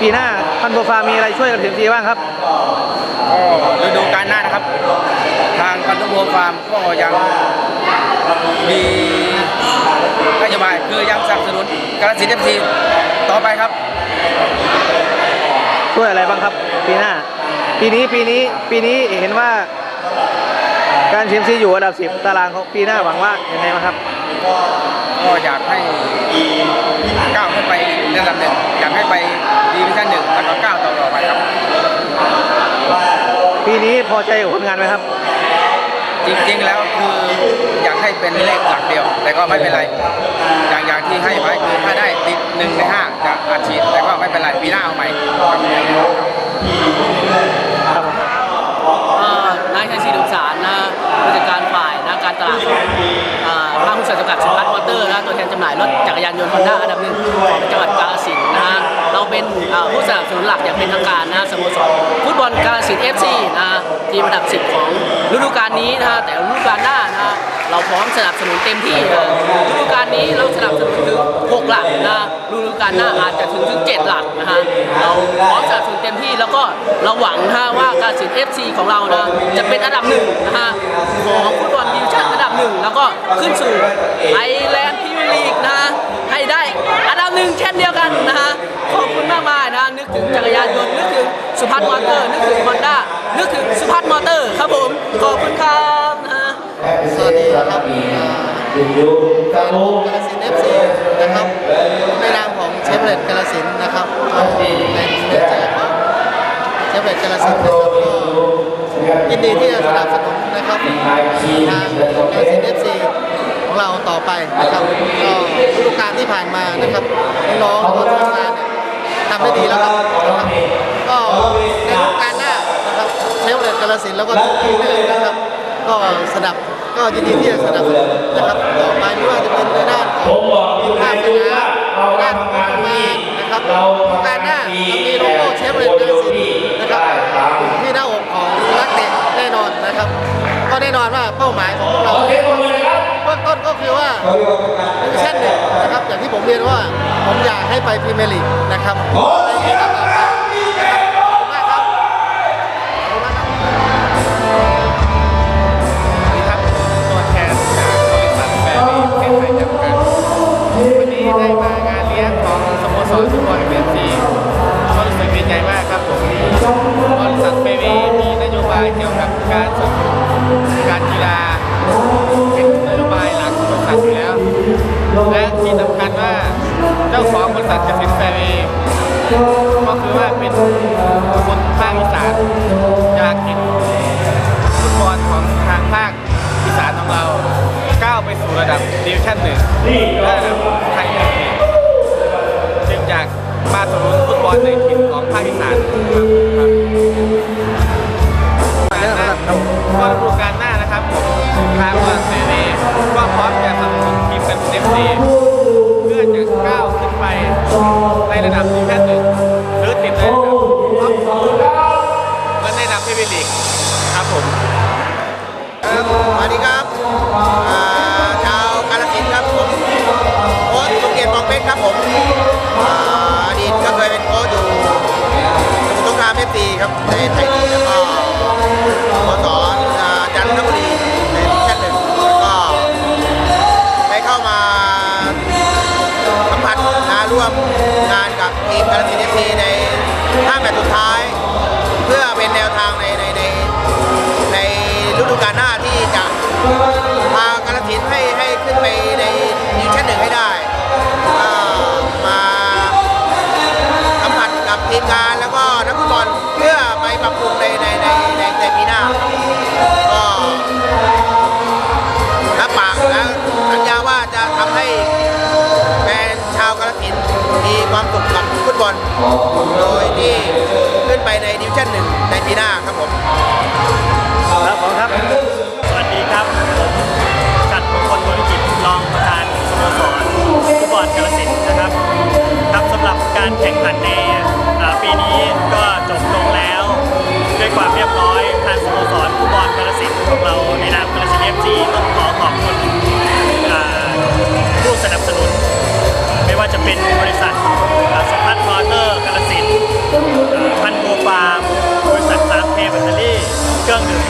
ปีหน้าพันโปรฟาร์มมีอะไรช่วยกับทีมทีบ้างครับก็ฤดูกาลหน้านะครับ ทางพันธุบัวฟาร์มก็ยังมีนโยบายคือยังสนับสนุนการสินเอฟซีต่อไปครับ ช่วยอะไรบ้างครับ ปีหน้า ปีนี้ปีนี้ปีนี้เห็นว่าการทีมซีอยู่อันดับสิบตารางของปีหน้าหวังว่ายังไงบ้างครับก็อยากให้ก้าวขึ้นไประดับหนึ่งอยากให้ไปดีวิชั่นหนึ่งแล้วก็ก้าวต่อๆไปครับ ปีนี้พอใจกับผลงานไหมครับ จริงๆแล้วคืออยากให้เป็นเลขหลักเดียว แต่ก็ไม่เป็นไร อย่างอย่างที่ให้ไว้คือถ้าได้ติดหนึ่งในห้าจะอัดฉีดแต่ก็ไม่เป็นไรปีหน้าเอาใหม่ครับ นุนหลักอย่างเป็นทางการนะสโมสรฟุตบอลกาฬสินเอฟซีนะทีมอันดับ 10 ของฤดูกาลนี้นะแต่ฤดูกาลหน้านะเราพร้อมสนับสนุนเต็มที่นะฤดูกาลนี้เราสนับสนุนถึง 6 หลักนะฤดูกาลหน้าอาจจะถึงถึง 7 หลักนะฮะเราพร้อมสนับสนุนเต็มที่แล้วก็เราหวังนะว่าการสินเอฟซีของเรานะจะเป็นอันดับหนึ่งนะฮะของฟุตบอลดิวิชั่นอันดับหนึ่งแล้วก็ขึ้นสู่ไอแลนด์พรีเมีย สวัสดีครับการกาลสินเอฟซีนะครับในนามของเชฟเลตกาลสินนะครับก็เป็นเนื้อใจของเชฟเลตกาลสินนะครับก็ยินดีที่จะสนับสนุนนะครับทางกาลสินเอฟซีของเราต่อไปนะครับก็ฤดูกาลที่ผ่านมานะครับน้องๆทุกทีมงานเนี่ยทำได้ดีแล้วครับนะครับก็ในฤดูกาลหน้านะครับเชฟเลตกาลสินแล้วก็ทุกทีมนะครับ ก็สนับ ก็ยินดีที่จะสนับสนุนนะครับต่อไปไม่ว่าจะเป็นในด้านของภาพสนามในด้านของงานนะครับการหน้าเรามีโลโก้เชฟเรนเดอร์สินะครับที่หน้าอกของนักเตะแน่นอนนะครับ ก็แน่นอนว่าเป้าหมายของพวกเราเบื้องต้นก็คือว่าดิวิชั่นหนึ่งนะครับอย่างที่ผมเรียนว่าผมอยากให้ไปพรีเมียร์ลีกนะครับในปีต่อไปนะครับ การส่งการกีฬาเป็นนโยบายหลักของบริษัทอยู่แล้ว และที่สำคัญว่าเจ้าของบริษัทจะเป็นแบรี่ก็คือว่าเป็นคนภาคอีสานอยากเห็นฟุตบอลของทางภาคอีสานของเราก้าวไปสู่ระดับดิวิชั่นหนึ่งและระดับไทยลีกหนึ่งจึงอยากมาสนุนฟุตบอลในถิ่นของภาคอีสาน ครับผมอ่าอดีตก็เคยเป็นโค้ชอยู่สมุทรสงครามเอฟซีครับในไทยลีกแล้วก็สอ่าจันทบุรีในดิวิชั่นหนึ่งแล้วก็ได้เข้ามาสัมผัสนะร่วมงานกับทีมกาลสินเอฟซีในห้าแมตช์สุดท้าย เพื่อเป็นแนวทางในในในในฤดูกาลหน้า งาน FC ต้องขอขอบคุณผู้สนับสนุน ไม่ว่าจะเป็นบริษัทสัมพันธ์มอเตอร์กาลสินพันโกฟาร์มบริษัทสามเพแบตเตอรี่เครื่องดื่ม